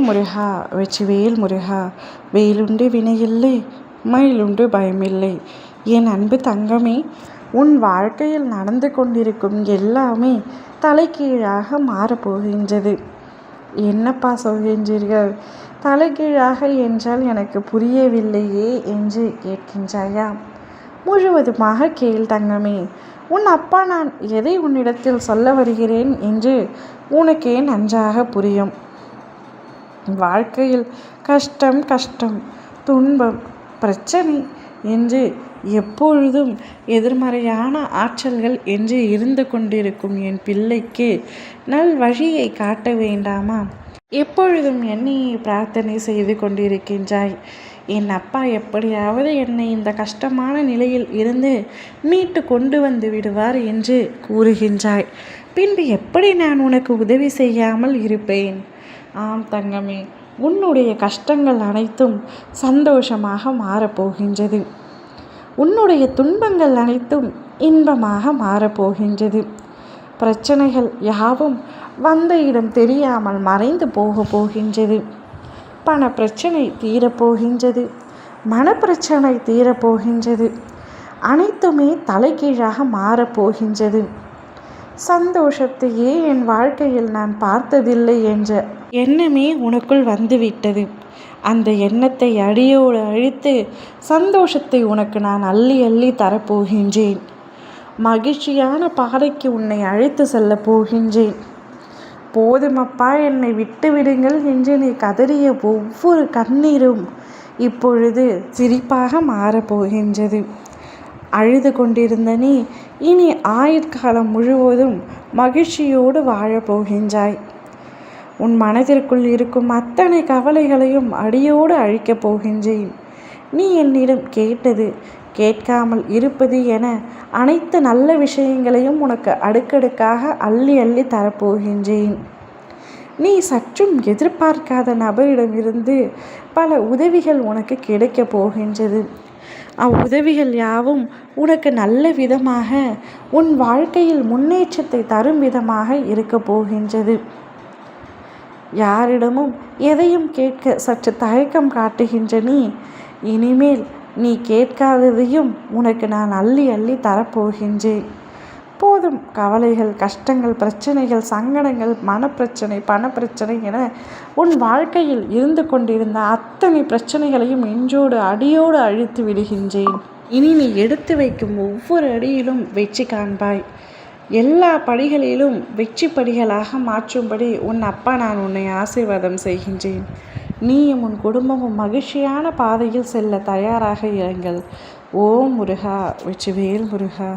முருகா வெற்றிவேல் முருகா வெயிலுண்டு வினையில்லை மயிலுண்டு பயமில்லை என் அன்பு தங்கமே உன் வாழ்க்கையில் நடந்து கொண்டிருக்கும் எல்லாமே தலைகீழாக மாறப்போகின்றது என்னப்பா சொல்கின்றீர்கள் தலைகீழாக என்றால் எனக்கு புரியவில்லையே என்று கேட்கின்றாயா முழுவதுமாக கேள் தங்கமே உன் அப்பா நான் எதை உன்னிடத்தில் சொல்ல வருகிறேன் என்று உனக்கே நன்றாக புரியும் வாழ்க்கையில் கஷ்டம் கஷ்டம் துன்பம் பிரச்சனை என்று எப்பொழுதும் எதிர்மறையான ஆற்றல்கள் என்று இருந்து கொண்டிருக்கும் என் பிள்ளைக்கு நல் வழியை காட்ட வேண்டாமா? எப்பொழுதும் என்னை பிரார்த்தனை செய்து கொண்டிருக்கின்றாய். என் அப்பா எப்படியாவது என்னை இந்த கஷ்டமான நிலையில் இருந்து மீட்டு கொண்டு வந்து விடுவார் என்று கூறுகின்றாய். பின்பு எப்படி நான் உனக்கு உதவி செய்யாமல் இருப்பேன்? ஆம் தங்கமே உன்னுடைய கஷ்டங்கள் அனைத்தும் சந்தோஷமாக மாறப்போகின்றது. உன்னுடைய துன்பங்கள் அனைத்தும் இன்பமாக மாறப்போகின்றது. பிரச்சனைகள் யாவும் வந்த இடம் தெரியாமல் மறைந்து போக போகின்றது. பண பிரச்சனை தீரப்போகின்றது மனப்பிரச்சனை தீரப்போகின்றது அனைத்துமே தலைகீழாக மாறப்போகின்றது சந்தோஷத்தையே என் வாழ்க்கையில் நான் பார்த்ததில்லை என்ற எண்ணமே உனக்குள் வந்துவிட்டது. அந்த எண்ணத்தை அடியோடு அழித்து சந்தோஷத்தை உனக்கு நான் அள்ளி அள்ளி தரப்போகின்றேன். மகிழ்ச்சியான பாதைக்கு உன்னை அழைத்து செல்லப் போகின்றேன். போதுமப்பா என்னை விட்டு விடுங்கள் என்று நீ கதறிய ஒவ்வொரு கண்ணீரும் இப்பொழுது சிரிப்பாக மாறப்போகின்றது அழுது கொண்டிருந்த நீ இனி ஆயுட்காலம் முழுவதும் மகிழ்ச்சியோடு வாழப்போகின்றாய் உன் மனதிற்குள் இருக்கும் அத்தனை கவலைகளையும் அடியோடு அழிக்கப் போகின்றேன். நீ என்னிடம் கேட்டது கேட்காமல் இருப்பது என அனைத்து நல்ல விஷயங்களையும் உனக்கு அடுக்கடுக்காக அள்ளி அள்ளி தரப்போகின்றேன். நீ சற்றும் எதிர்பார்க்காத நபரிடமிருந்து பல உதவிகள் உனக்கு கிடைக்கப் போகின்றது. அவ்வுதவிகள் யாவும் உனக்கு நல்ல விதமாக உன் வாழ்க்கையில் முன்னேற்றத்தை தரும் விதமாக இருக்கப் போகின்றது. யாரிடமும் எதையும் கேட்க சற்று தயக்கம் காட்டுகின்ற நீ இனிமேல் நீ கேட்காததையும் உனக்கு நான் அள்ளி அள்ளி தரப்போகின்றேன். போதும் கவலைகள் கஷ்டங்கள் பிரச்சனைகள் சங்கடங்கள் மனப்பிரச்சனை பணப்பிரச்சனை என உன் வாழ்க்கையில் இருந்து கொண்டிருந்த அத்தனை பிரச்சனைகளையும் இன்றோடு அடியோடு அழித்து விடுகின்றேன். இனி நீ எடுத்து வைக்கும் ஒவ்வொரு அடியிலும் வெற்றி காண்பாய். எல்லா படிகளிலும் வெற்றி படிகளாக மாற்றும்படி உன் அப்பா நான் உன்னை ஆசீர்வாதம் செய்கின்றேன். நீயும் உன் குடும்பமும் மகிழ்ச்சியான பாதையில் செல்ல தயாராக இருங்கள். ஓம் முருகா வெற்றிவேல் முருகா.